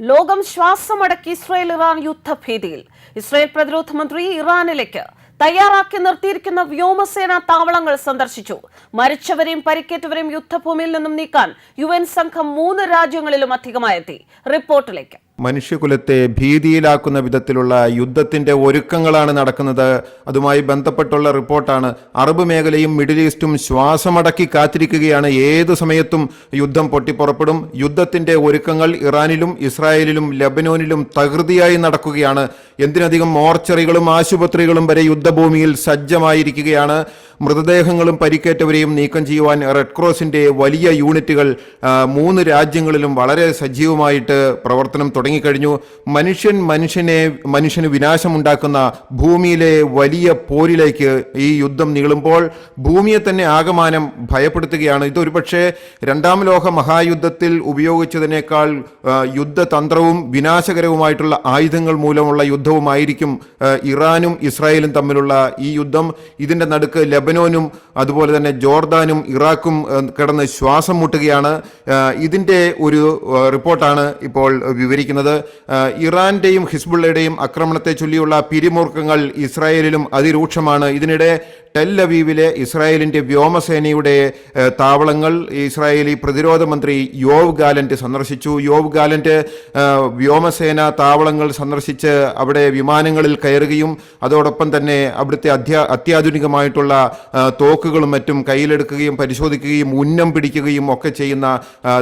ലോകം ശ്വാസമടക്കി Israel Iran യുദ്ധഭീതിയിൽ. ഇസ്രായേൽ പ്രതിരോധ മന്ത്രി ഇറാനിലേക്ക് തയ്യാറാക്കി നിർത്തിയിരിക്കുന്ന വ്യോമസേന താവളങ്ങൾ സന്ദർശിച്ചു. മരിച്ചവരെയും പരിക്കേറ്റവരെയും യുദ്ധഭൂമിയിൽ നിന്നും നീക്കാൻ യു സംഘം മൂന്ന് രാജ്യങ്ങളിലും അധികമായെത്തി. റിപ്പോർട്ടിലേക്ക്. മനുഷ്യകുലത്തെ ഭീതിയിലാക്കുന്ന വിധത്തിലുള്ള യുദ്ധത്തിന്റെ ഒരുക്കങ്ങളാണ് നടക്കുന്നത്. അതുമായി ബന്ധപ്പെട്ടുള്ള റിപ്പോർട്ടാണ്. അറബ് മേഖലയും മിഡിൽ ഈസ്റ്റും ശ്വാസമടക്കി കാത്തിരിക്കുകയാണ്. ഏതു സമയത്തും യുദ്ധം പൊട്ടിപ്പുറപ്പെടും. യുദ്ധത്തിന്റെ ഒരുക്കങ്ങൾ ഇറാനിലും ഇസ്രായേലിലും ലബനോനിലും തകൃതിയായി നടക്കുകയാണ്. എന്തിനധികം മോർച്ചറികളും ആശുപത്രികളും വരെ യുദ്ധഭൂമിയിൽ സജ്ജമായിരിക്കുകയാണ്. മൃതദേഹങ്ങളും പരിക്കേറ്റവരെയും നീക്കം ചെയ്യുവാൻ റെഡ് ക്രോസിന്റെ വലിയ യൂണിറ്റുകൾ മൂന്ന് രാജ്യങ്ങളിലും വളരെ സജീവമായിട്ട് പ്രവർത്തനം തുടങ്ങിക്കഴിഞ്ഞു. മനുഷ്യൻ മനുഷ്യനെ മനുഷ്യന് വിനാശമുണ്ടാക്കുന്ന ഭൂമിയിലെ വലിയ പോരിലേക്ക് ഈ യുദ്ധം നീളുമ്പോൾ ഭൂമിയെ തന്നെ ആകമാനം ഭയപ്പെടുത്തുകയാണ്. ഇതൊരു പക്ഷേ രണ്ടാം ലോക മഹായുദ്ധത്തിൽ ഉപയോഗിച്ചതിനേക്കാൾ യുദ്ധതന്ത്രവും വിനാശകരവുമായിട്ടുള്ള ആയുധങ്ങൾ മൂലമുള്ള യുദ്ധവുമായിരിക്കും ഇറാനും ഇസ്രായേലും തമ്മിലുള്ള ഈ യുദ്ധം. ഇതിന്റെ നടുക്ക് ലബനോനും അതുപോലെ തന്നെ ജോർദാനും ഇറാഖും കിടന്ന് ശ്വാസം മുട്ടുകയാണ്. ഇതിന്റെ ഒരു റിപ്പോർട്ടാണ് ഇപ്പോൾ വിവരിക്കുന്നത്. ഇറാന്റെയും ഹിസ്ബുള്ളയുടെയും ആക്രമണത്തെ ചൊല്ലിയുള്ള പിരിമുറുക്കങ്ങൾ ഇസ്രായേലിലും അതിരൂക്ഷമാണ്. ഇതിനിടെ ടെൽ അവീവിലെ ഇസ്രായേലിന്റെ വ്യോമസേനയുടെ താവളങ്ങൾ ഇസ്രായേലി പ്രതിരോധ മന്ത്രി യോവ് ഗാലന്റ് സന്ദർശിച്ചു. യോവ് ഗാലന്റ് വ്യോമസേന താവളങ്ങൾ സന്ദർശിച്ച് അവിടെ വിമാനങ്ങളിൽ കയറുകയും അതോടൊപ്പം തന്നെ അവിടുത്തെ അത്യാ അത്യാധുനികമായിട്ടുള്ള തോക്കുകളും മറ്റും കയ്യിലെടുക്കുകയും പരിശോധിക്കുകയും ഉന്നം പിടിക്കുകയും ഒക്കെ ചെയ്യുന്ന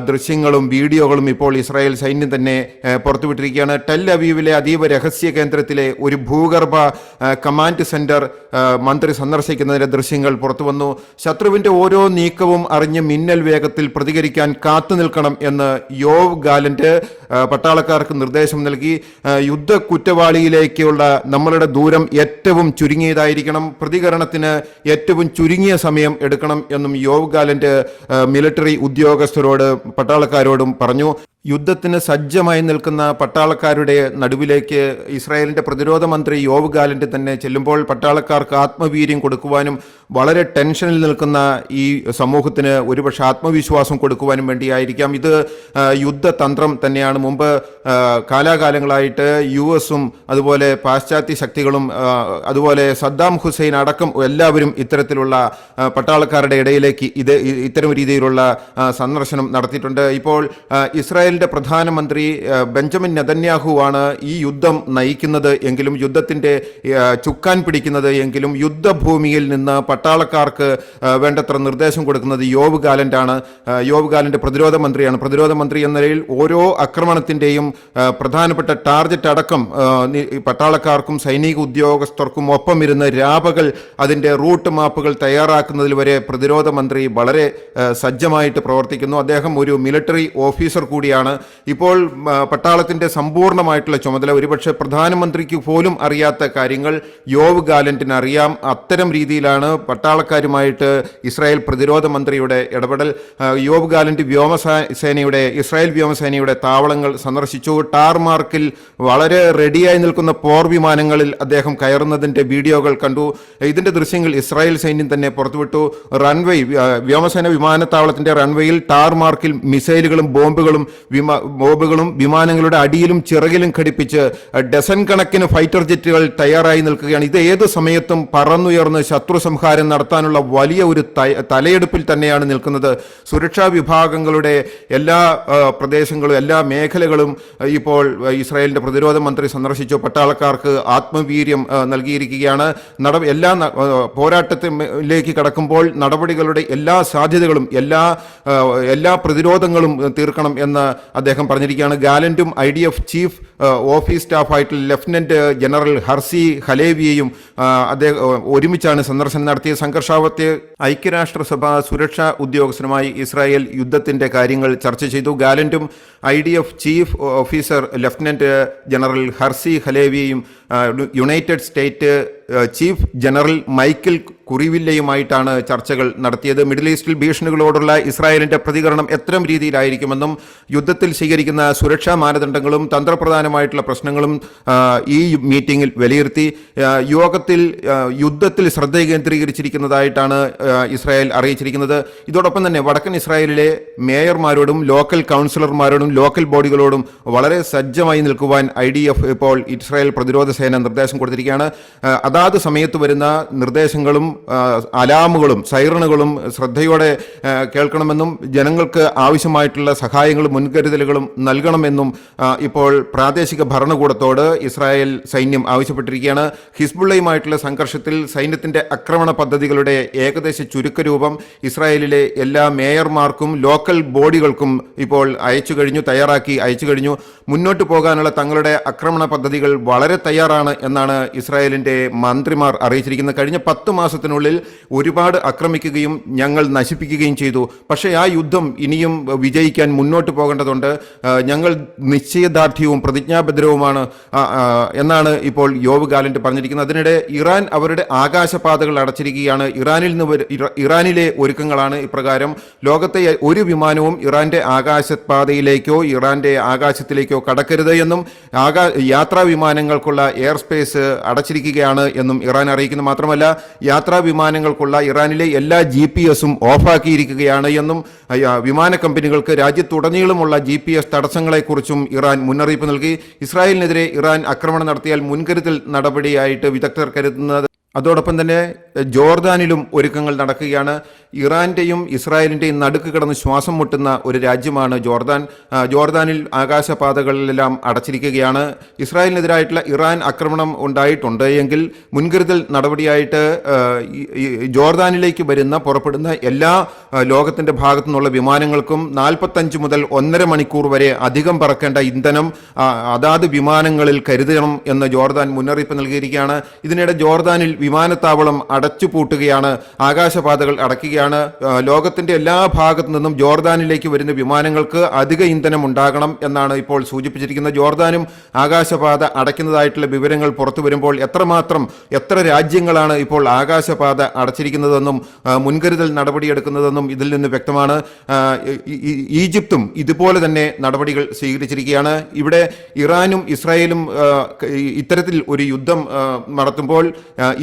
ദൃശ്യങ്ങളും വീഡിയോകളും ഇപ്പോൾ ഇസ്രായേൽ സൈന്യം തന്നെ പുറത്തുവിട്ടിരിക്കുകയാണ്. ടെൽ അവീവിലെ അതീവ രഹസ്യ കേന്ദ്രത്തിലെ ഒരു ഭൂഗർഭ കമാൻഡ് സെന്റർ മന്ത്രി സന്ദർശിക്കുന്നതിന്റെ ദൃശ്യങ്ങൾ പുറത്തു വന്നു ശത്രുവിന്റെ ഓരോ നീക്കവും അറിഞ്ഞ് മിന്നൽ വേഗത്തിൽ പ്രതികരിക്കാൻ കാത്തു നിൽക്കണം എന്ന് യോവ് ഗാലന്റ് പട്ടാളക്കാർക്ക് നിർദ്ദേശം നൽകി. യുദ്ധ യുദ്ധ കുറ്റവാളിയിലേക്കുള്ള നമ്മളുടെ ദൂരം ഏറ്റവും ചുരുങ്ങിയതായിരിക്കണം. പ്രതികരണത്തിന് ഏറ്റവും ചുരുങ്ങിയ സമയം എടുക്കണം എന്നും യോവ് ഗാലന്റ് മിലിറ്ററി ഉദ്യോഗസ്ഥരോട് പട്ടാളക്കാരോടും പറഞ്ഞു. യുദ്ധത്തിന് സജ്ജമായി നിൽക്കുന്ന പട്ടാളക്കാരുടെ നടുവിലേക്ക് ഇസ്രായേലിന്റെ പ്രതിരോധ മന്ത്രി യോവ് ഗാലന്റ് തന്നെ ചെല്ലുമ്പോൾ പട്ടാളക്കാർക്ക് ആത്മവീര്യം കൊടുക്കുവാനും വളരെ ടെൻഷനിൽ നിൽക്കുന്ന ഈ സമൂഹത്തിന് ഒരുപക്ഷെ ആത്മവിശ്വാസം കൊടുക്കുവാനും വേണ്ടിയായിരിക്കാം. ഇത് യുദ്ധതന്ത്രം തന്നെയാണ്. മുമ്പ് കാലാകാലങ്ങളായിട്ട് യു എസും അതുപോലെ പാശ്ചാത്യ ശക്തികളും അതുപോലെ സദ്ദാം ഹുസൈൻ അടക്കം എല്ലാവരും ഇത്തരത്തിലുള്ള പട്ടാളക്കാരുടെ ഇടയിലേക്ക് ഇത് ഇത്തരം രീതിയിലുള്ള സന്ദർശനം നടത്തിയിട്ടുണ്ട്. ഇപ്പോൾ ആ, ഇസ്രായേലിന്റെ പ്രധാനമന്ത്രി ബെഞ്ചമിൻ നെതന്യാഹു ആണ് ഈ യുദ്ധം നയിക്കുന്നത് എങ്കിലും യുദ്ധത്തിന്റെ ചുക്കാൻ പിടിക്കുന്നത് എങ്കിലും യുദ്ധഭൂമിയിൽ നിന്ന് പട്ടാളക്കാർക്ക് വേണ്ടത്ര നിർദ്ദേശം കൊടുക്കുന്നത് യോവ് ഗാലന്റ് ആണ് യോവ് ഗാലന്റ് പ്രതിരോധ മന്ത്രിയാണ്. പ്രതിരോധ മന്ത്രി എന്ന നിലയിൽ ഓരോ ആക്രമണത്തിന്റെയും പ്രധാനപ്പെട്ട ടാർജറ്റ് അടക്കം പട്ടാളക്കാർക്കും സൈനിക ഉദ്യോഗസ്ഥർക്കും ഒപ്പം ഇരുന്ന് രാപകൾ അതിന്റെ റൂട്ട് മാപ്പുകൾ തയ്യാറാക്കുന്നതിൽ വരെ പ്രതിരോധ മന്ത്രി വളരെ സജ്ജമായിട്ട് പ്രവർത്തിക്കുന്നു. അദ്ദേഹം ഒരു മിലിറ്ററി ഓഫീസർ കൂടിയാണ്. ഇപ്പോൾ ആ, പട്ടാളത്തിന്റെ സമ്പൂർണമായിട്ടുള്ള ചുമതല. ഒരുപക്ഷെ പ്രധാനമന്ത്രിക്ക് പോലും അറിയാത്ത കാര്യങ്ങൾ യോവ് ഗാലന്റിന് അറിയാം. അത്തരം രീതിയിലാണ് പട്ടാളക്കാരുമായിട്ട് ഇസ്രായേൽ പ്രതിരോധ മന്ത്രിയുടെ ഇടപെടൽ. യോവ് ഗാലന്റ് വ്യോമസേനയുടെ ഇസ്രായേൽ വ്യോമസേനയുടെ താവളങ്ങൾ സന്ദർശിച്ചു. ടാർമാർക്കിൽ വളരെ റെഡിയായി നിൽക്കുന്ന പോർ വിമാനങ്ങളിൽ അദ്ദേഹം കയറുന്നതിന്റെ വീഡിയോകൾ കണ്ടു. ഇതിന്റെ ദൃശ്യങ്ങൾ ഇസ്രായേൽ സൈന്യം തന്നെ പുറത്തുവിട്ടു. റൺവേ വ്യോമസേന വിമാനത്താവളത്തിന്റെ റൺവേയിൽ ടാർമാർക്കിൽ മിസൈലുകളും ബോംബുകളും വിമാ ബോബുകളും വിമാനങ്ങളുടെ അടിയിലും ചിറകിലും ഘടിപ്പിച്ച് ഡസൻ കണക്കിന് ഫൈറ്റർ ജെറ്റുകൾ തയ്യാറായി നിൽക്കുകയാണ്. ഇത് ഏത് സമയത്തും പറന്നുയർന്ന് ശത്രു സംഹാരം നടത്താനുള്ള വലിയ ഒരു തലയെടുപ്പിൽ തന്നെയാണ് നിൽക്കുന്നത്. സുരക്ഷാ വിഭാഗങ്ങളുടെ എല്ലാ പ്രദേശങ്ങളും എല്ലാ മേഖലകളും ഇപ്പോൾ ഇസ്രായേലിന്റെ പ്രതിരോധ മന്ത്രി സന്ദർശിച്ചു. പട്ടാളക്കാർക്ക് ആത്മവീര്യം നൽകിയിരിക്കുകയാണ്. നട എല്ലാ പോരാട്ടത്തിലേക്ക് കടക്കുമ്പോൾ നടപടികളുടെ എല്ലാ സാധ്യതകളും എല്ലാ എല്ലാ പ്രതിരോധങ്ങളും തീർക്കണം എന്ന് അദ്ദേഹം പറഞ്ഞിരിക്കുകയാണ് ഗാലന്റും I D F chief office സ്റ്റാഫായിട്ടുള്ള lieutenant general Herzi ഹലേവിയെയും അദ്ദേഹം ഒരുമിച്ചാണ് സന്ദർശനം നടത്തിയ സംഘർഷാവത്തെ ഐക്യരാഷ്ട്രസഭ സുരക്ഷാ ഉദ്യോഗസ്ഥരുമായി ഇസ്രായേൽ യുദ്ധത്തിന്റെ കാര്യങ്ങൾ ചർച്ച ചെയ്തു. ഗാലന്റും I D F chief officer lieutenant general Herzi ഹലേവിയെയും united state chief general Michael കുറിവില്ലയുമായിട്ടാണ് ചർച്ചകൾ നടത്തിയത്. മിഡിൽ ഈസ്റ്റിൽ ഭീഷണികളോടുള്ള ഇസ്രായേലിന്റെ പ്രതികരണം എത്തരം രീതിയിലായിരിക്കുമെന്നും യുദ്ധത്തിൽ സ്വീകരിക്കുന്ന സുരക്ഷാ മാനദണ്ഡങ്ങളും തന്ത്രപ്രധാനമായിട്ടുള്ള പ്രശ്നങ്ങളും ഈ മീറ്റിംഗിൽ വിലയിരുത്തി. യോഗത്തിൽ യുദ്ധത്തിൽ ശ്രദ്ധ കേന്ദ്രീകരിച്ചിരിക്കുന്നതായിട്ടാണ് ഇസ്രായേൽ അറിയിച്ചിരിക്കുന്നത്. ഇതോടൊപ്പം തന്നെ വടക്കൻ ഇസ്രായേലിലെ മേയർമാരോടും ലോക്കൽ കൗൺസിലർമാരോടും ലോക്കൽ ബോഡികളോടും വളരെ സജ്ജമായി നിൽക്കുവാൻ ഐ ഇപ്പോൾ ഇസ്രായേൽ പ്രതിരോധ സേന നിർദ്ദേശം കൊടുത്തിരിക്കുകയാണ്. ആ, അതാത് സമയത്ത് വരുന്ന നിർദ്ദേശങ്ങളും അലാമുകളും സൈറണുകളും ശ്രദ്ധയോടെ കേൾക്കണമെന്നും ജനങ്ങൾക്ക് ആവശ്യമായിട്ടുള്ള സഹായങ്ങളും മുൻകരുതലുകളും നൽകണമെന്നും ഇപ്പോൾ പ്രാദേശിക ഭരണകൂടത്തോട് ഇസ്രായേൽ സൈന്യം ആവശ്യപ്പെട്ടിരിക്കുകയാണ്. ഹിസ്ബുള്ളയുമായിട്ടുള്ള സംഘർഷത്തിൽ സൈന്യത്തിന്റെ ആക്രമണ പദ്ധതികളുടെ ഏകദേശ ചുരുക്കരൂപം ഇസ്രായേലിലെ എല്ലാ മേയർമാർക്കും ലോക്കൽ ബോഡികൾക്കും ഇപ്പോൾ അയച്ചു കഴിഞ്ഞു തയ്യാറാക്കി അയച്ചു കഴിഞ്ഞു. മുന്നോട്ട് പോകാനുള്ള തങ്ങളുടെ ആക്രമണ പദ്ധതികൾ വളരെ തയ്യാറാണ് എന്നാണ് ഇസ്രായേലിന്റെ മന്ത്രിമാർ അറിയിച്ചിരിക്കുന്നത് കഴിഞ്ഞ പത്ത് മാസത്തിനുള്ളിൽ ഒരുപാട് ആക്രമിക്കുകയും ഞങ്ങൾ നശിപ്പിക്കുകയും ചെയ്തു. പക്ഷേ ആ യുദ്ധം ഇനിയും വിജയിക്കാൻ മുന്നോട്ട് പോകേണ്ടതുണ്ട്. ഞങ്ങൾ നിശ്ചയദാർഢ്യവും ആ, എന്നാണ് ഇപ്പോൾ യോവ് ഗാലന്റ് പറഞ്ഞിരിക്കുന്നത്. അതിനിടെ ഇറാൻ അവരുടെ ആകാശപാതകൾ അടച്ചിരിക്കുകയാണ്. ഇറാനിൽ നിന്ന് ഇറാനിലെ ഒരുക്കങ്ങളാണ് ഇപ്രകാരം. ലോകത്തെ ഒരു വിമാനവും ഇറാന്റെ ആകാശപാതയിലേക്കോ ഇറാന്റെ ആകാശത്തിലേക്കോ കടക്കരുത് എന്നും ആകാ യാത്രാ വിമാനങ്ങൾക്കുള്ള എയർ സ്പേസ് അടച്ചിരിക്കുകയാണ് എന്നും ഇറാൻ അറിയിക്കുന്നു. മാത്രമല്ല യാത്രാ വിമാനങ്ങൾക്കുള്ള ഇറാനിലെ എല്ലാ ജി പി എസും ഓഫാക്കിയിരിക്കുകയാണ് എന്നും വിമാന കമ്പനികൾക്ക് രാജ്യത്തുടനീളമുള്ള ജി പി എസ് തടസ്സങ്ങളെക്കുറിച്ചും ഇറാൻ മുന്നറിയിപ്പ് നൽകി. ഇസ്രായേലിനെതിരെ ഇറാൻ ആക്രമണം നടത്തിയാൽ മുൻകരുതൽ നടപടിയായിട്ട് വിദഗ്ധർ കരുതുന്നത് അതോടൊപ്പം തന്നെ ജോർദാനിലും ഒരുക്കങ്ങൾ നടക്കുകയാണ്. ഇറാന്റെയും ഇസ്രായേലിന്റെയും നടുക്ക് കിടന്ന് ശ്വാസം മുട്ടുന്ന ഒരു രാജ്യമാണ് ജോർദാൻ. ജോർദാനിൽ ആകാശപാതകളിലെല്ലാം അടച്ചിരിക്കുകയാണ്. ഇസ്രായേലിനെതിരായിട്ടുള്ള ഇറാൻ ആക്രമണം ഉണ്ടായിട്ടുണ്ട് എങ്കിൽ മുൻകരുതൽ നടപടിയായിട്ട് ജോർദാനിലേക്ക് വരുന്ന പുറപ്പെടുന്ന എല്ലാ ലോകത്തിന്റെ ഭാഗത്തു നിന്നുള്ള വിമാനങ്ങൾക്കും നാൽപ്പത്തഞ്ച് മുതൽ ഒന്നര മണിക്കൂർ വരെ അധികം പറക്കേണ്ട ഇന്ധനം അതാത് വിമാനങ്ങളിൽ കരുതണം എന്ന് ജോർദാൻ മുന്നറിയിപ്പ് നൽകിയിരിക്കുകയാണ്. ഇതിനിടെ ജോർദാനിൽ വിമാനത്താവളം അടച്ചുപൂട്ടുകയാണ്. ആകാശപാതകൾ അടയ്ക്കുകയാണ്. ലോകത്തിന്റെ എല്ലാ ഭാഗത്തു നിന്നും ജോർദാനിലേക്ക് വരുന്ന വിമാനങ്ങൾക്ക് അധിക ഇന്ധനം ഉണ്ടാകണം എന്നാണ് ഇപ്പോൾ സൂചിപ്പിച്ചിരിക്കുന്നത്. ജോർദാനും ആകാശപാത അടയ്ക്കുന്നതായിട്ടുള്ള വിവരങ്ങൾ പുറത്തു വരുമ്പോൾ എത്രമാത്രം എത്ര രാജ്യങ്ങളാണ് ഇപ്പോൾ ആകാശപാത അടച്ചിരിക്കുന്നതെന്നും മുൻകരുതൽ നടപടിയെടുക്കുന്നതെന്നും ഇതിൽ നിന്ന് വ്യക്തമാണ്. ഈജിപ്തും ഇതുപോലെ തന്നെ നടപടികൾ സ്വീകരിച്ചിരിക്കുകയാണ്. ഇവിടെ ഇറാനും ഇസ്രായേലും ഇത്തരത്തിൽ ഒരു യുദ്ധം നടത്തുമ്പോൾ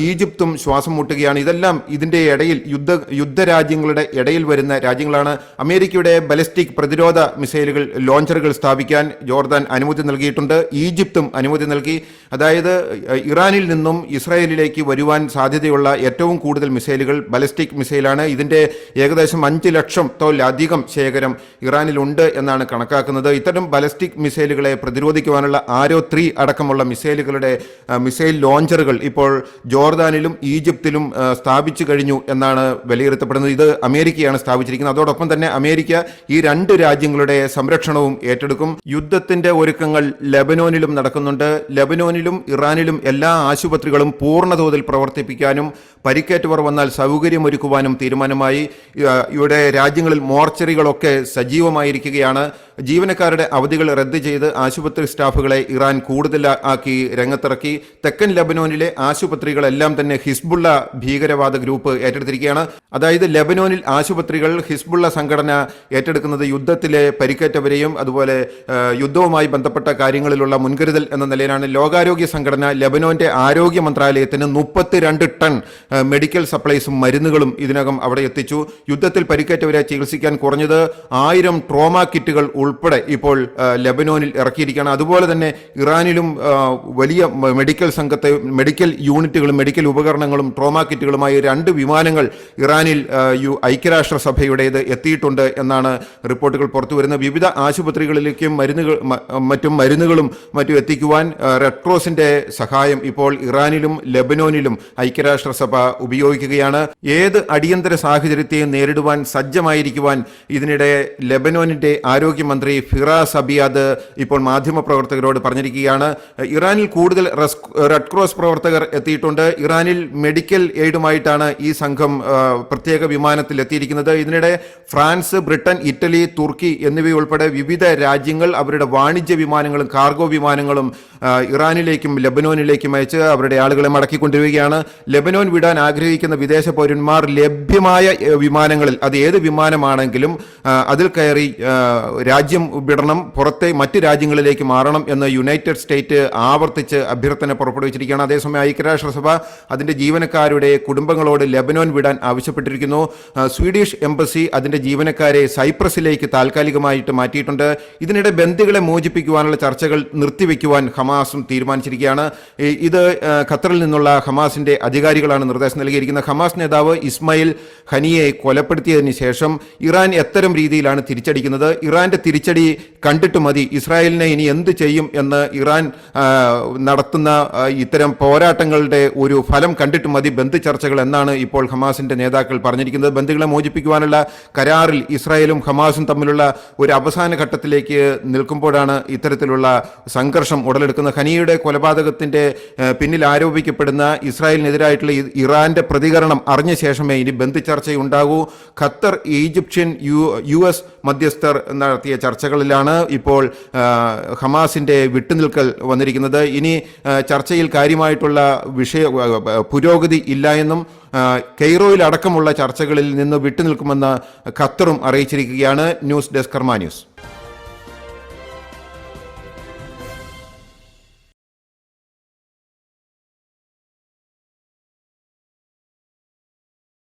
ഈജിപ്തും ശ്വാസം മുട്ടുകയാണ്. ഇതെല്ലാം ഇതിന്റെ ഇടയിൽ യുദ്ധ യുദ്ധരാജ്യങ്ങളുടെ ഇടയിൽ വരുന്ന രാജ്യങ്ങളാണ്. അമേരിക്കയുടെ ബലിസ്റ്റിക് പ്രതിരോധ മിസൈലുകൾ ലോഞ്ചറുകൾ സ്ഥാപിക്കാൻ ജോർദാൻ അനുമതി നൽകിയിട്ടുണ്ട്. ഈജിപ്തും അനുമതി നൽകി. അതായത് ഇറാനിൽ നിന്നും ഇസ്രായേലിലേക്ക് വരുവാൻ സാധ്യതയുള്ള ഏറ്റവും കൂടുതൽ മിസൈലുകൾ ബലിസ്റ്റിക് മിസൈലാണ്. ഇതിന്റെ ഏകദേശം അഞ്ച് ലക്ഷം തോലധികം ശേഖരം ഇറാനിലുണ്ട് എന്നാണ് കണക്കാക്കുന്നത്. ഇത്തരം ബലിസ്റ്റിക് മിസൈലുകളെ പ്രതിരോധിക്കുവാനുള്ള ആരോ ത്രീ അടക്കമുള്ള മിസൈലുകളുടെ മിസൈൽ ലോഞ്ചറുകൾ ഇപ്പോൾ ജോർദാനിലും ഈജിപ്തിലും സ്ഥാപിച്ചു കഴിഞ്ഞു എന്നാണ് വിലയിരുത്തപ്പെടുന്നത്. ഇത് അമേരിക്കയാണ് സ്ഥാപിച്ചിരിക്കുന്നത്. അതോടൊപ്പം തന്നെ അമേരിക്ക ഈ രണ്ട് രാജ്യങ്ങളുടെ സംരക്ഷണവും ഏറ്റെടുക്കും. യുദ്ധത്തിന്റെ ഒരുക്കങ്ങൾ ലബനോനിലും നടക്കുന്നുണ്ട്. ലബനോനിലും ഇറാനിലും എല്ലാ ആശുപത്രികളും പൂർണതോതിൽ പ്രവർത്തിപ്പിക്കാനും പരിക്കേറ്റവർ വന്നാൽ സൗകര്യമൊരുക്കുവാനും തീരുമാനമായി. ഇവിടെ രാജ്യങ്ങളിൽ മോർച്ചറികളൊക്കെ സജീവമായിരിക്കുകയാണ്. ജീവനക്കാരുടെ അവധികൾ റദ്ദ് ചെയ്ത് ആശുപത്രി സ്റ്റാഫുകളെ ഇറാൻ കൂടുതൽ ആക്കി രംഗത്തിറക്കി. തെക്കൻ ലബനോനിലെ ആശുപത്രികളെല്ലാം തന്നെ ഹിസ്ബുള്ള ഭീകരവാദ ഗ്രൂപ്പ് ഏറ്റെടുത്തിരിക്കുകയാണ്. അതായത് ലബനോനിൽ ആശുപത്രികൾ ഹിസ്ബുള്ള സംഘടന ഏറ്റെടുക്കുന്നത് യുദ്ധത്തിലെ പരിക്കേറ്റവരെയും അതുപോലെ യുദ്ധവുമായി ബന്ധപ്പെട്ട കാര്യങ്ങളിലുള്ള മുൻകരുതൽ എന്ന നിലയിലാണ് ലോകാരോഗ്യ സംഘടന ലബനോന്റെ ആരോഗ്യ മന്ത്രാലയത്തിന് മുപ്പത്തിരണ്ട് ടൺ മെഡിക്കൽ സപ്ലൈസും മരുന്നുകളും ഇതിനകം അവിടെ എത്തിച്ചു. യുദ്ധത്തിൽ പരിക്കേറ്റവരെ ചികിത്സിക്കാൻ കുറഞ്ഞത് ആയിരം ട്രോമ കിറ്റുകൾ ഉൾപ്പെടെ ഇപ്പോൾ ലെബനോനിൽ ഇറക്കിയിരിക്കുകയാണ്. അതുപോലെ തന്നെ ഇറാനിലും വലിയ മെഡിക്കൽ സംഘത്തെ മെഡിക്കൽ യൂണിറ്റുകളും മെഡിക്കൽ ഉപകരണങ്ങളും ട്രോമാ കിറ്റുകളുമായി രണ്ട് വിമാനങ്ങൾ ഇറാനിൽ യു ഐക്യരാഷ്ട്രസഭയുടേത് എത്തിയിട്ടുണ്ട് എന്നാണ് റിപ്പോർട്ടുകൾ പുറത്തു വരുന്നത്. വിവിധ ആശുപത്രികളിലേക്കും മരുന്നുകൾ മറ്റും മരുന്നുകളും മറ്റും എത്തിക്കുവാൻ റെഡ് ക്രോസിന്റെ സഹായം ഇപ്പോൾ ഇറാനിലും ലബനോനിലും ഐക്യരാഷ്ട്രസഭ ഉപയോഗിക്കുകയാണ്. ഏത് അടിയന്തര സാഹചര്യത്തെയും നേരിടുവാൻ സജ്ജമായിരിക്കുവാൻ ഇതിനിടെ ലബനോനിന്റെ ആരോഗ്യ മന്ത്രി ഫിറാസ് അബിയാദ് ഇപ്പോൾ മാധ്യമപ്രവർത്തകരോട് പറഞ്ഞിരിക്കുകയാണ്. ഇറാനിൽ കൂടുതൽ റെഡ് ക്രോസ് പ്രവർത്തകർ എത്തിയിട്ടുണ്ട്. ഇറാനിൽ മെഡിക്കൽ എയ്ഡുമായിട്ടാണ് ഈ സംഘം പ്രത്യേക വിമാനത്തിൽ എത്തിയിരിക്കുന്നത്. ഇതിനിടെ ഫ്രാൻസ് ബ്രിട്ടൻ ഇറ്റലി തുർക്കി എന്നിവയുൾപ്പെടെ വിവിധ രാജ്യങ്ങൾ അവരുടെ വാണിജ്യ വിമാനങ്ങളും കാർഗോ വിമാനങ്ങളും ഇറാനിലേക്കും ലബനോനിലേക്കും അയച്ച് അവരുടെ ആളുകളെ മടക്കിക്കൊണ്ടിരിക്കുകയാണ് ലബനോൻ വിടാൻ ആഗ്രഹിക്കുന്ന വിദേശ പൗരന്മാർ ലഭ്യമായ വിമാനങ്ങളിൽ അത് ഏത് വിമാനമാണെങ്കിലും അതിൽ കയറി രാജ്യം വിടണം പുറത്തെ മറ്റ് രാജ്യങ്ങളിലേക്ക് മാറണം എന്ന് യുണൈറ്റഡ് സ്റ്റേറ്റ് ആവർത്തിച്ച് അഭ്യർത്ഥന പുറപ്പെടുവിച്ചിരിക്കുകയാണ്. അതേസമയം ഐക്യരാഷ്ട്രസഭ അതിന്റെ ജീവനക്കാരുടെ കുടുംബങ്ങളോട് ലെബനോൻ വിടാൻ ആവശ്യപ്പെട്ടിരിക്കുന്നു. സ്വീഡിഷ് എംബസി അതിന്റെ ജീവനക്കാരെ സൈപ്രസിലേക്ക് താൽക്കാലികമായിട്ട് മാറ്റിയിട്ടുണ്ട്. ഇതിനിടെ ബന്ദികളെ മോചിപ്പിക്കുവാനുള്ള ചർച്ചകൾ നിർത്തിവെക്കുവാൻ ഹമാസും തീരുമാനിച്ചിരിക്കുകയാണ്. ഇത് ഖത്തറിൽ നിന്നുള്ള ഹമാസിന്റെ അധികാരികളാണ് നിർദ്ദേശം നൽകിയിരിക്കുന്നത്. ഹമാസ് നേതാവ് ഇസ്മായിൽ ഖനിയെ കൊലപ്പെടുത്തിയതിന് ശേഷം ഇറാൻ എത്തരം രീതിയിലാണ് തിരിച്ചടിക്കുന്നത്? ഇറാന്റെ തിരിച്ചടി കണ്ടിട്ട് മതി. ഇസ്രായേലിനെ ഇനി എന്ത് ചെയ്യും എന്ന് ഇറാൻ നടത്തുന്ന ഇത്തരം പോരാട്ടങ്ങളുടെ ഒരു ഫലം കണ്ടിട്ട് മതി. ബന്ധു ചർച്ചകൾ എന്നാണ് ഇപ്പോൾ ഹമാസിന്റെ നേതാക്കൾ പറഞ്ഞിരിക്കുന്നത്. ബന്ധുക്കളെ മോചിപ്പിക്കുവാനുള്ള കരാറിൽ ഇസ്രായേലും ഹമാസും തമ്മിലുള്ള ഒരു അവസാന ഘട്ടത്തിലേക്ക് നിൽക്കുമ്പോഴാണ് ഇത്തരത്തിലുള്ള സംഘർഷം ഉടലെടുക്കുന്നത്. ഖനിയുടെ കൊലപാതകത്തിന്റെ പിന്നിൽ ആരോപിക്കപ്പെടുന്ന ഇസ്രായേലിനെതിരായിട്ടുള്ള ഇറാന്റെ പ്രതികരണം അറിഞ്ഞ ശേഷമേ ഇനി ബന്ധു ചർച്ചയുണ്ടാകൂ. Qatar Egyptian U U S മധ്യസ്ഥർ നടത്തിയ ചർച്ചകളിലാണ് ഇപ്പോൾ ഹമാസിന്റെ വിട്ടുനിൽക്കൽ വന്നിരിക്കുന്നത്. ഇനി ചർച്ചയിൽ കാര്യമായിട്ടുള്ള വിഷയ പുരോഗതി ഇല്ല എന്നും കെയ്റോയിലടക്കമുള്ള ചർച്ചകളിൽ നിന്ന് വിട്ടുനിൽക്കുമെന്ന് ഖത്തറും അറിയിച്ചിരിക്കുകയാണ്. News desk Karma news.